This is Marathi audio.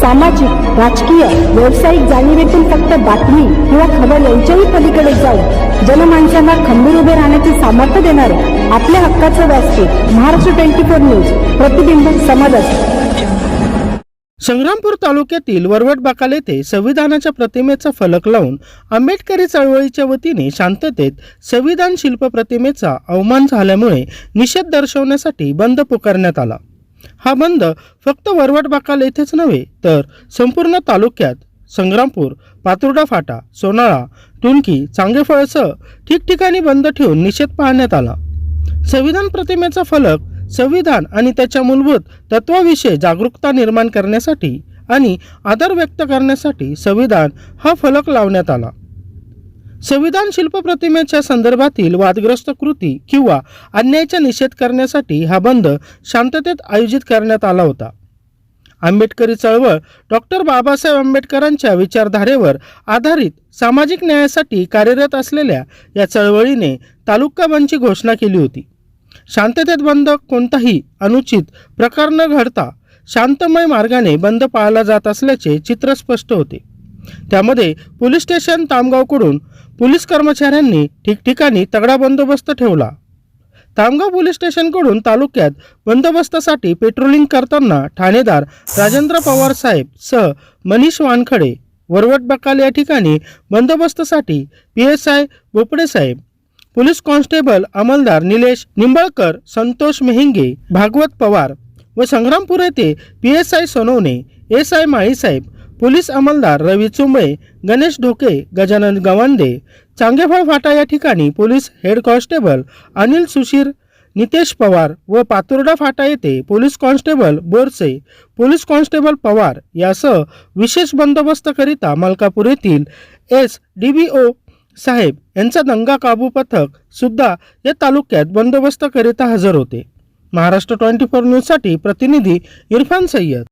सामाजिक राजकीय व्यावसायिक जाणीवेतून फक्त बातमी किंवा खबर यांच्याही पलीकडे जाऊन जनमानसांना खंबीर उभे राहण्याचे सामर्थ्य देणारे आपल्या हक्काचं व्यासपीठ महाराष्ट्र ट्वेंटी फोर न्यूज प्रतिबिंब समाजात संग्रामपूर तालुक्यातील वरवट बाकाल येथे संविधानाच्या प्रतिमेचा फलक लावून आंबेडकरी चळवळीच्या वतीने शांततेत संविधान शिल्प प्रतिमेचा अवमान झाल्यामुळे निषेध दर्शवण्यासाठी बंद पुकारण्यात आला. हा बंद फक्त वरवट बाकाल येथेच नव्हे तर संपूर्ण तालुक्यात संग्रामपूर पातुर्डा फाटा सोनाळा टुनकी चांगेफळसह ठिकठिकाणी बंद ठेवून निषेध पाहण्यात आला. संविधान प्रतिमेचा फलक संविधान आणि त्याच्या मूलभूत तत्वाविषयी जागरूकता निर्माण करण्यासाठी आणि आदर व्यक्त करण्यासाठी संविधान हा फलक लावण्यात आला. संविधान शिल्प प्रतिमेच्या संदर्भातील वादग्रस्त कृती किंवा अन्यायाचा निषेध करण्यासाठी हा बंद शांततेत आयोजित करण्यात आला होता. आंबेडकरी चळवळ डॉक्टर बाबासाहेब आंबेडकरांच्या विचारधारेवर आधारित सामाजिक न्यायासाठी कार्यरत असलेल्या या चळवळीने तालुका बंदची घोषणा केली होती. शांततेत बंद कोणताही अनुचित प्रकार न घडता शांतमय मार्गाने बंद पाळला जात असल्याचे चित्र स्पष्ट होते. त्यामध्ये पोलीस स्टेशन तामगावकडून पोलीस कर्मचाऱ्यांनी ठिकठिकाणी तगडा बंदोबस्त ठेवला. तामगाव पोलीस स्टेशनकडून तालुक्यात बंदोबस्तासाठी पेट्रोलिंग करताना ठाणेदार राजेंद्र पवार साहेब सह मनीष वानखडे वरवट बकाल या ठिकाणी बंदोबस्तासाठी पी एस आय बोपडे साहेब पोलीस कॉन्स्टेबल अमलदार निलेश निंबळकर संतोष मेहिंगे भागवत पवार व संग्रामपूर येथे P S I Sonawane S I माळीसाहेब police अंमलदार रवी चुंबळे गणेश ढोके गजानन गवांदे चांगेफळ फाटा या ठिकाणी police head constable Anil Sushir Nitesh Pawar व पातुर्डा फाटा येथे police constable Borse police constable Pawar यासह विशेष बंदोबस्तकरिता मलकापूर येथील एस डी बी ओ साहेब यांचा दंगा काबू पथक सुद्धा या तालुक्यात बंदोबस्तकरिता हजर होते. महाराष्ट्र ट्वेंटी फोर न्यूजसाठी प्रतिनिधी इरफान सय्यद.